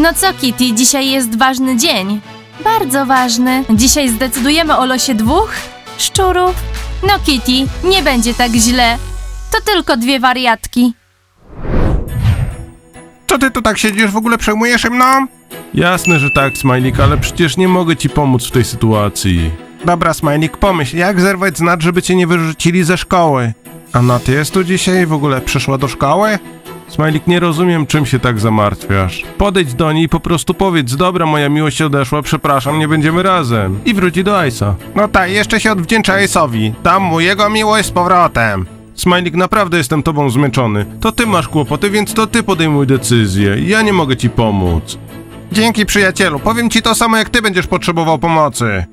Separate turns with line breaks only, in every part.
No co, Kitty, dzisiaj jest ważny dzień. Bardzo ważny. Dzisiaj zdecydujemy o losie dwóch szczurów. No, Kitty, nie będzie tak źle. To tylko dwie wariatki.
Co ty tu tak siedzisz, w ogóle przejmujesz się mną?
Jasne, że tak, Smajlik, ale przecież nie mogę ci pomóc w tej sytuacji.
Dobra, Smajlik, pomyśl, jak zerwać znać, żeby cię nie wyrzucili ze szkoły? A Nat jest tu dzisiaj, w ogóle przyszła do szkoły?
Smajlik, nie rozumiem, czym się tak zamartwiasz. Podejdź do niej i po prostu powiedz, dobra, moja miłość odeszła, przepraszam, nie będziemy razem. I wróci do Ice'a.
No tak, jeszcze się odwdzięcza Ace'owi. Dam mu jego miłość z powrotem.
Smajlik, naprawdę jestem tobą zmęczony. To ty masz kłopoty, więc to ty podejmuj decyzję. Ja nie mogę ci pomóc.
Dzięki przyjacielu, powiem ci to samo jak ty będziesz potrzebował pomocy.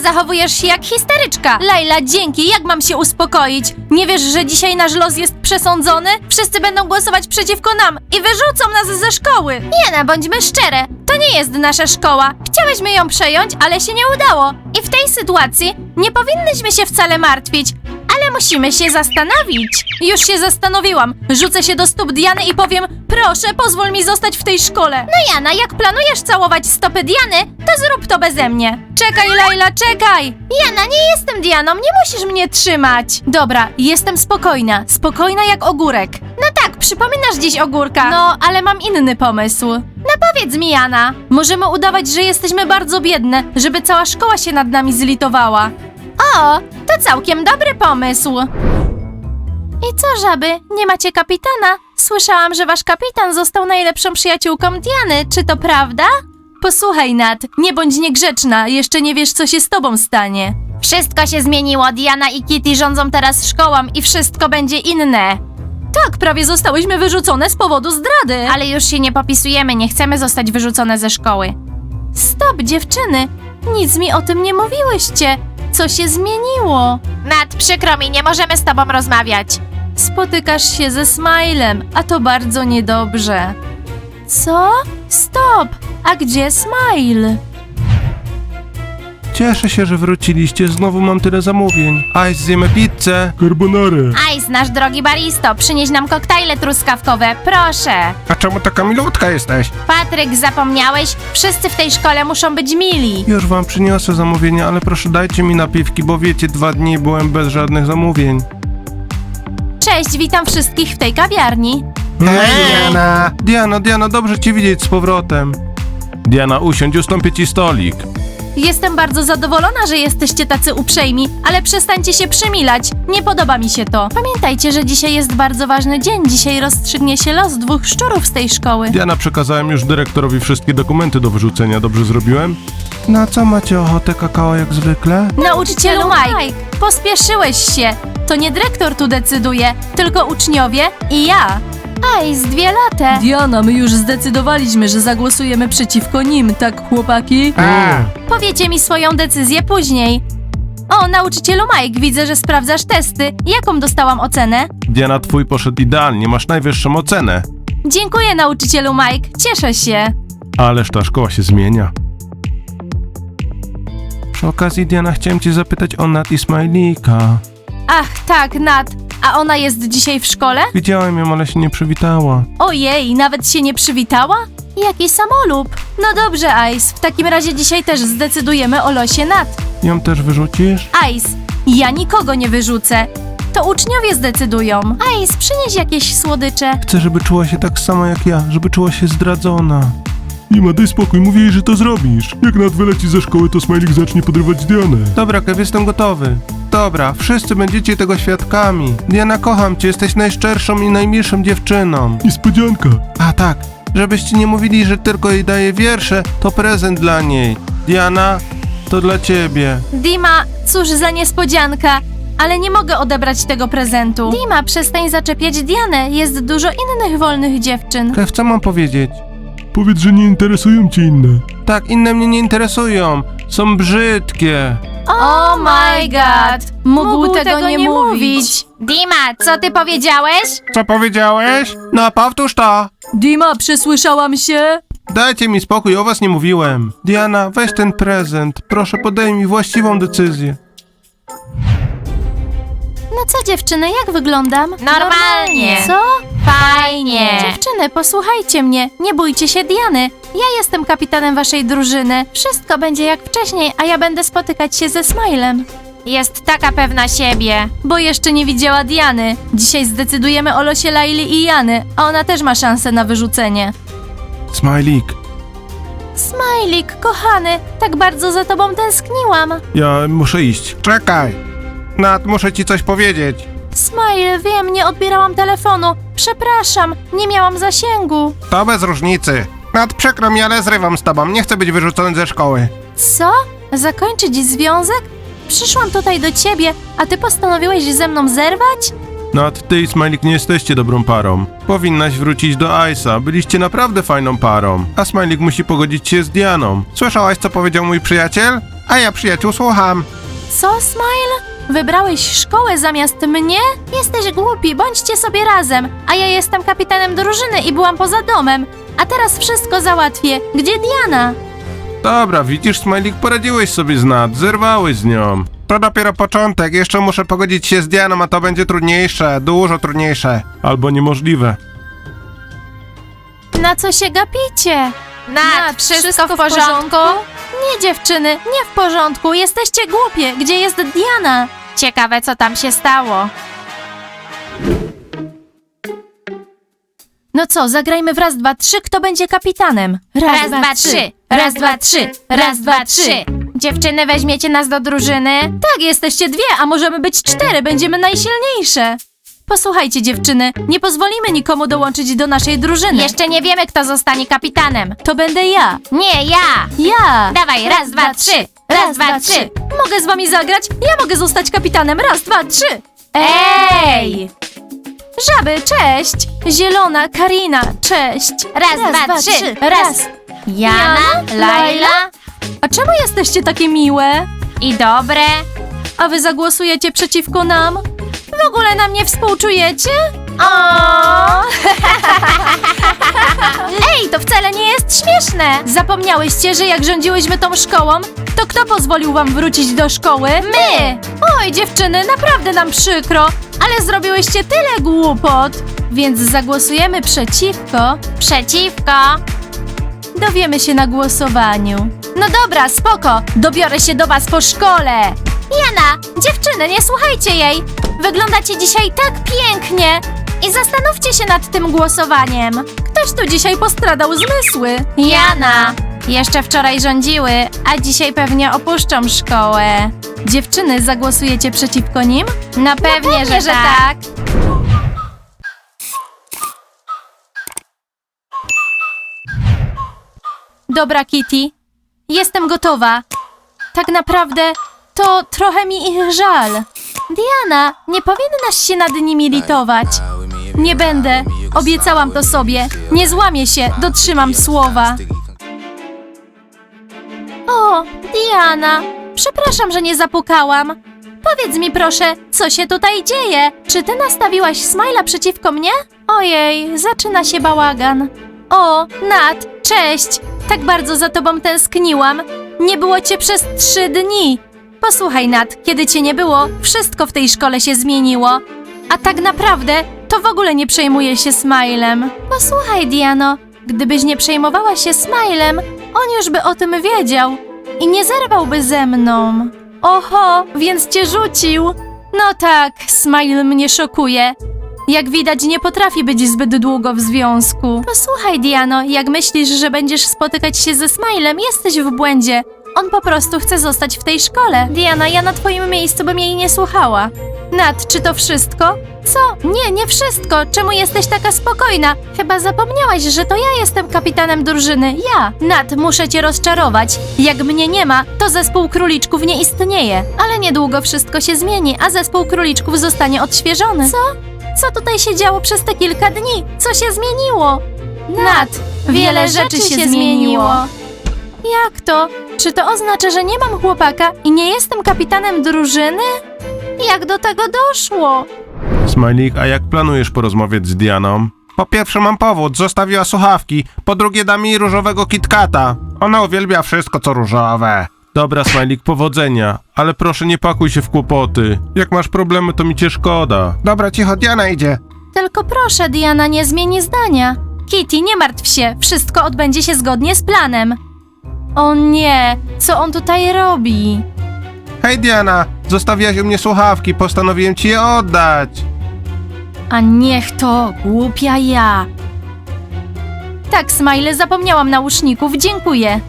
Zachowujesz się jak histeryczka. Laila, dzięki, jak mam się uspokoić? Nie wiesz, że dzisiaj nasz los jest przesądzony? Wszyscy będą głosować przeciwko nam i wyrzucą nas ze szkoły. Jana, bądźmy szczere, to nie jest nasza szkoła. Chciałyśmy ją przejąć, ale się nie udało. I w tej sytuacji nie powinnyśmy się wcale martwić. Musimy się zastanowić. Już się zastanowiłam. Rzucę się do stóp Diany i powiem: Proszę, pozwól mi zostać w tej szkole. No Jana, jak planujesz całować stopy Diany, to zrób to beze mnie. Czekaj, Laila, czekaj! Jana, nie jestem Dianą, nie musisz mnie trzymać. Dobra, jestem spokojna. Spokojna jak ogórek. No tak, przypominasz dziś ogórka. No, ale mam inny pomysł. No powiedz mi, Jana. Możemy udawać, że jesteśmy bardzo biedne, żeby cała szkoła się nad nami zlitowała. O, to całkiem dobry pomysł. I co, żaby, nie macie kapitana? Słyszałam, że wasz kapitan został najlepszą przyjaciółką Diany, czy to prawda? Posłuchaj, Nat, nie bądź niegrzeczna, jeszcze nie wiesz, co się z tobą stanie. Wszystko się zmieniło, Diana i Kitty rządzą teraz szkołą i wszystko będzie inne. Tak, prawie zostałyśmy wyrzucone z powodu zdrady. Ale już się nie popisujemy, nie chcemy zostać wyrzucone ze szkoły. Stop, dziewczyny! Nic mi o tym nie mówiłyście. Co się zmieniło? Nat, przykro mi, nie możemy z tobą rozmawiać. Spotykasz się ze Smilem, a to bardzo niedobrze. Co? Stop! A gdzie Smile?
Cieszę się, że wróciliście, znowu mam tyle zamówień.
Ice, zjemy pizzę.
Carbonare.
Ice, nasz drogi baristo, przynieś nam koktajle truskawkowe, proszę.
A czemu taka milutka jesteś?
Patryk, zapomniałeś? Wszyscy w tej szkole muszą być mili.
Już wam przyniosę zamówienie, ale proszę dajcie mi napiwki, bo wiecie, dwa dni byłem bez żadnych zamówień.
Cześć, witam wszystkich w tej kawiarni.
Hej, Diana.
Diana, Diana, dobrze cię widzieć z powrotem. Diana, usiądź, ustąpię ci stolik.
Jestem bardzo zadowolona, że jesteście tacy uprzejmi, ale przestańcie się przymilać. Nie podoba mi się to. Pamiętajcie, że dzisiaj jest bardzo ważny dzień. Dzisiaj rozstrzygnie się los dwóch szczurów z tej szkoły.
Diana, przekazałem już dyrektorowi wszystkie dokumenty do wyrzucenia, dobrze zrobiłem?
Na co macie ochotę, kakao jak zwykle?
Nauczycielu Mike, pospieszyłeś się. To nie dyrektor tu decyduje, tylko uczniowie i ja. Aj, z dwie lata.
Diana, my już zdecydowaliśmy, że zagłosujemy przeciwko nim, tak chłopaki?
A,
Powiecie mi swoją decyzję później. O, nauczycielu Mike, widzę, że sprawdzasz testy. Jaką dostałam ocenę?
Diana, twój poszedł idealnie, masz najwyższą ocenę.
Dziękuję, nauczycielu Mike. Cieszę się.
Ależ ta szkoła się zmienia. Przy okazji, Diana, chciałem cię zapytać o Nat i Smajlika.
Ach, tak, Nat. A ona jest dzisiaj w szkole?
Widziałem ją, ale się nie przywitała.
Ojej, nawet się nie przywitała? Jaki samolub. No dobrze, Ice. W takim razie dzisiaj też zdecydujemy o losie Nat.
Ją też wyrzucisz?
Ice, ja nikogo nie wyrzucę. To uczniowie zdecydują. Ice, przynieś jakieś słodycze.
Chcę, żeby czuła się tak samo jak ja, żeby czuła się zdradzona. Ima, daj spokój, mówię jej, że to zrobisz. Jak Nat wyleci ze szkoły, to Smajlik zacznie podrywać Dianę.
dobra, Kev, jestem gotowy. Dobra, wszyscy będziecie tego świadkami. Diana, kocham cię, jesteś najszczerszą i najmilszą dziewczyną.
Niespodzianka.
A tak, żebyście nie mówili, że tylko jej daję wiersze, to prezent dla niej. Diana, to dla ciebie.
Dima, cóż za niespodzianka. Ale nie mogę odebrać tego prezentu. Dima, przestań zaczepiać Dianę. Jest dużo innych wolnych dziewczyn.
Kev, co mam powiedzieć?
Powiedz, że nie interesują cię inne.
Tak, inne mnie nie interesują. Są brzydkie.
Oh my god! Mógł, tego, nie mówić. Dima, co ty powiedziałeś?
Co powiedziałeś? No, powtórz to.
Dima, przesłyszałam się?
Dajcie mi spokój, o was nie mówiłem. Diana, weź ten prezent. Proszę, podaj mi właściwą decyzję.
No co dziewczyny, jak wyglądam?
Normalnie.
Co?
Fajnie.
Dziewczyny, posłuchajcie mnie, nie bójcie się Diany. Ja jestem kapitanem waszej drużyny. Wszystko będzie jak wcześniej, a ja będę spotykać się ze Smilem.
Jest taka pewna siebie.
Bo jeszcze nie widziała Diany. Dzisiaj zdecydujemy o losie Laili i Jany, a ona też ma szansę na wyrzucenie.
Smajlik,
Smajlik, kochany, tak bardzo za tobą tęskniłam.
ja muszę iść.
Czekaj. Nat, muszę ci coś powiedzieć.
Smile, wiem, nie odbierałam telefonu. Przepraszam, nie miałam zasięgu.
To bez różnicy. Nat, przykro mi, ale zrywam z tobą. Nie chcę być wyrzucony ze szkoły.
Co? Zakończyć związek? Przyszłam tutaj do ciebie, a ty postanowiłeś ze mną zerwać?
Nad ty i Smajlik nie jesteście dobrą parą. Powinnaś wrócić do Ice'a. Byliście naprawdę fajną parą. A Smajlik musi pogodzić się z Dianą.
Słyszałaś, co powiedział mój przyjaciel? A ja przyjaciół słucham.
Co, Smile? Wybrałeś szkołę zamiast mnie? Jesteś głupi, bądźcie sobie razem. A ja jestem kapitanem drużyny i byłam poza domem. A teraz wszystko załatwię. Gdzie Diana?
Dobra, widzisz, Smajlik, poradziłeś sobie z Nat, zerwałeś z nią.
To dopiero początek. Jeszcze muszę pogodzić się z Dianą, a to będzie trudniejsze. Dużo trudniejsze.
Albo niemożliwe.
Na co się gapicie?
Nad, wszystko, w porządku?
Nie, dziewczyny, nie w porządku. Jesteście głupie. Gdzie jest Diana?
Ciekawe, co tam się stało.
No co, zagrajmy w raz, dwa, trzy. Kto będzie kapitanem?
Raz, dwa, trzy. Raz, dwa, trzy. Raz, dwa, trzy. Dziewczyny, weźmiecie nas do drużyny?
Tak, jesteście dwie, a możemy być cztery. Będziemy najsilniejsze. Posłuchajcie, dziewczyny, nie pozwolimy nikomu dołączyć do naszej drużyny.
Jeszcze nie wiemy, kto zostanie kapitanem.
To będę ja.
Nie, ja.
Ja.
Dawaj, raz, dwa, trzy. Raz, dwa, trzy.
Mogę z wami zagrać? Ja mogę zostać kapitanem. Raz, dwa, trzy.
Ej!
Żaby, cześć. Zielona, Karina, cześć.
Raz, dwa, trzy. Raz. Jana, Laila
A czemu jesteście takie miłe?
i dobre.
A wy zagłosujecie przeciwko nam? W ogóle nam nie współczujecie?
O!
Ej, to wcale nie jest śmieszne! Zapomniałyście, że jak rządziłyśmy tą szkołą, to kto pozwolił wam wrócić do szkoły? My! Oj, dziewczyny, naprawdę nam przykro, ale zrobiłyście tyle głupot. Więc zagłosujemy przeciwko.
Przeciwko.
Dowiemy się na głosowaniu. No dobra, spoko, dobiorę się do was po szkole. Jana, dziewczyny, nie słuchajcie jej. Wyglądacie dzisiaj tak pięknie. I zastanówcie się nad tym głosowaniem. Ktoś tu dzisiaj postradał zmysły. Jana. Jeszcze wczoraj rządziły, a dzisiaj pewnie opuszczą szkołę. Dziewczyny, zagłosujecie przeciwko nim?
No pewnie, że, tak.
Dobra, Kitty. Jestem gotowa. Tak naprawdę to trochę mi ich żal. Diana, nie powinnaś się nad nimi litować. Nie będę. Obiecałam to sobie. Nie złamię się, dotrzymam słowa. O, Diana, przepraszam, że nie zapukałam. Powiedz mi proszę, co się tutaj dzieje? Czy ty nastawiłaś Smajla przeciwko mnie? Ojej, zaczyna się bałagan. O, Nat, cześć! Tak bardzo za tobą tęskniłam. Nie było cię przez trzy dni. Posłuchaj, Nat, kiedy cię nie było, wszystko w tej szkole się zmieniło. A tak naprawdę to w ogóle nie przejmuję się Smilem. Posłuchaj, Diano, gdybyś nie przejmowała się Smilem, on już by o tym wiedział i nie zerwałby ze mną. Oho, więc cię rzucił. No tak, Smile mnie szokuje. Jak widać, nie potrafi być zbyt długo w związku. Posłuchaj, Diano, jak myślisz, że będziesz spotykać się ze Smilem, jesteś w błędzie. On po prostu chce zostać w tej szkole. Diana, ja na twoim miejscu bym jej nie słuchała. Nat, czy to wszystko? Co? Nie, nie wszystko. Czemu jesteś taka spokojna? Chyba zapomniałaś, że to ja jestem kapitanem drużyny. Ja. Nat, muszę cię rozczarować. Jak mnie nie ma, to zespół króliczków nie istnieje. Ale niedługo wszystko się zmieni, a zespół króliczków zostanie odświeżony. Co? Co tutaj się działo przez te kilka dni? Co się zmieniło? Nat, wiele rzeczy się zmieniło. Jak to? Czy to oznacza, że nie mam chłopaka i nie jestem kapitanem drużyny? Jak do tego doszło?
Smajlik, a jak planujesz porozmawiać z Dianą?
Po pierwsze mam powód, zostawiła słuchawki. Po drugie da mi różowego KitKata. Ona uwielbia wszystko co różowe.
Dobra, Smajlik, powodzenia, ale proszę nie pakuj się w kłopoty. Jak masz problemy, to mi cię szkoda.
Dobra, cicho, Diana idzie.
Tylko proszę, Diana, nie zmieni zdania. Kitty, nie martw się, wszystko odbędzie się zgodnie z planem. O nie, co on tutaj robi?
Hej, Diana, zostawiłaś u mnie słuchawki, postanowiłem ci je oddać.
A niech to, głupia ja. Tak, Smile, zapomniałam nauszników, dziękuję.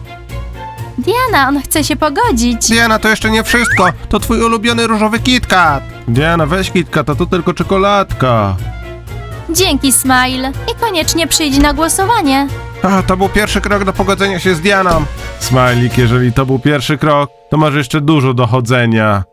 Diana, on chce się pogodzić.
Diana, to jeszcze nie wszystko. To twój ulubiony różowy KitKat.
Diana, weź KitKata, to tylko czekoladka.
Dzięki, Smile. I koniecznie przyjdź na głosowanie.
A, to był pierwszy krok do pogodzenia się z Dianą.
Smajlik, jeżeli to był pierwszy krok, to masz jeszcze dużo dochodzenia.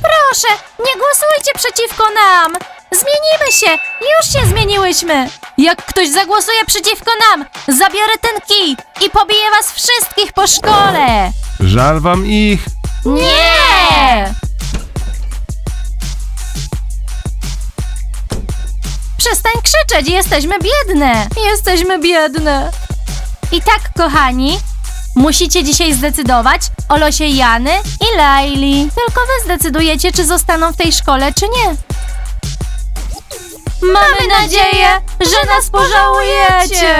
Proszę, nie głosujcie przeciwko nam! Zmienimy się! Już się zmieniłyśmy! Jak ktoś zagłosuje przeciwko nam, zabiorę ten kij i pobiję was wszystkich po szkole!
Żal wam ich.
Nie! Przestań krzyczeć, jesteśmy biedne! Jesteśmy biedne! I tak, kochani, musicie dzisiaj zdecydować o losie Jany i Laili. Tylko wy zdecydujecie, czy zostaną w tej szkole, czy nie. Mamy nadzieję, że nas pożałujecie!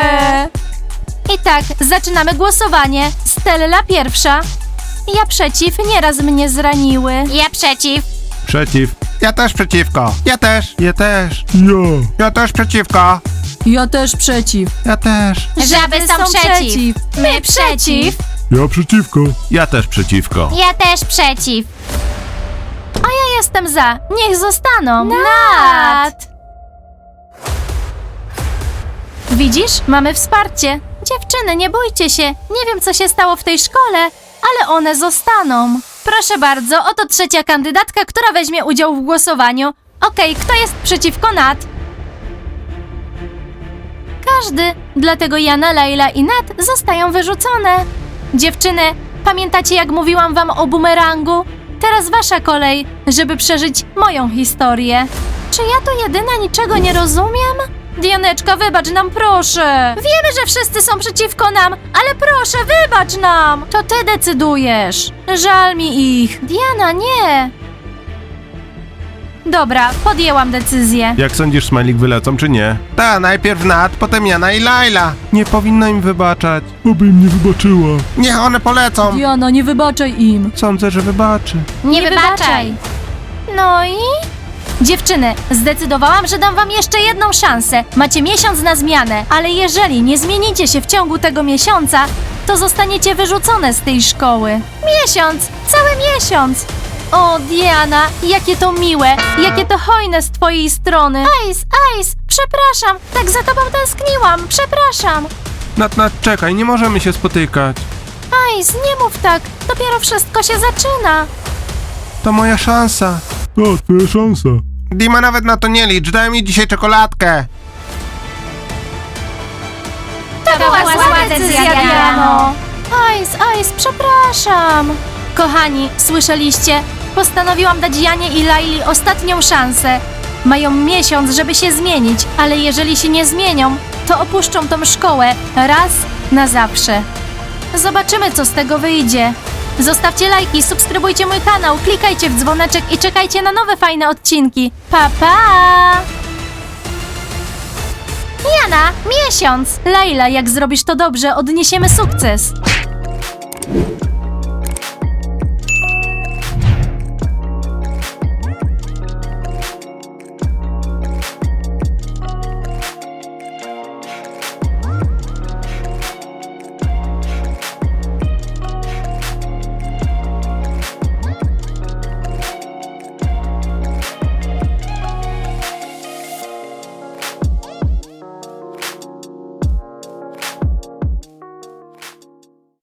I tak, zaczynamy głosowanie. Stella pierwsza. Ja przeciw, nieraz mnie zraniły.
Ja przeciw.
Przeciw.
Ja też przeciwko. Ja też. Ja też.
Ja.
Ja też przeciwko.
Ja też przeciw.
Ja też.
Żaby są przeciw.
My przeciw.
Ja przeciwko. Ja też przeciwko.
Ja też przeciw.
Ja jestem za. Niech zostaną. Nat! Widzisz? Mamy wsparcie. Dziewczyny, nie bójcie się. Nie wiem, co się stało w tej szkole, ale one zostaną. Proszę bardzo, oto trzecia kandydatka, która weźmie udział w głosowaniu. Okej, kto jest przeciwko Nat? Każdy. Dlatego Jana, Laila i Nat zostają wyrzucone. Dziewczyny, pamiętacie jak mówiłam wam o bumerangu? Teraz wasza kolej, żeby przeżyć moją historię. Czy ja to jedyna niczego nie rozumiem? Dianeczka, wybacz nam proszę. Wiemy, że wszyscy są przeciwko nam, ale proszę, wybacz nam. To ty decydujesz. Żal mi ich. Diana, nie. Dobra, podjęłam decyzję.
Jak sądzisz, Smajlik wylecą czy nie?
Ta, najpierw Nat, potem Jana i Laila.
Nie powinno im wybaczać.
Oby im nie wybaczyła. Niech one polecą.
Diana, nie wybaczaj im.
Sądzę, że wybaczy.
Nie wybaczaj.
No i? Dziewczyny, zdecydowałam, że dam wam jeszcze jedną szansę. Macie miesiąc na zmianę, ale jeżeli nie zmienicie się w ciągu tego miesiąca, to zostaniecie wyrzucone z tej szkoły. Miesiąc! Cały miesiąc! O, Diana, jakie to miłe, jakie to hojne z twojej strony. Ice, Ice, przepraszam, tak za tobą tęskniłam, przepraszam.
Nat, Nat, czekaj, nie możemy się spotykać.
Ice, nie mów tak, dopiero wszystko się zaczyna.
To moja szansa.
To twoja szansa.
Dima nawet na to nie licz, daj mi dzisiaj czekoladkę.
To była zła decyzja, Diano. Ice, Ice, przepraszam. Kochani, słyszeliście? Postanowiłam dać Janie i Laili ostatnią szansę. Mają miesiąc, żeby się zmienić, ale jeżeli się nie zmienią, to opuszczą tą szkołę raz na zawsze. Zobaczymy, co z tego wyjdzie. Zostawcie lajki, subskrybujcie mój kanał, klikajcie w dzwoneczek i czekajcie na nowe fajne odcinki. Pa, pa! Jana, miesiąc! Laila, jak zrobisz to dobrze, odniesiemy sukces.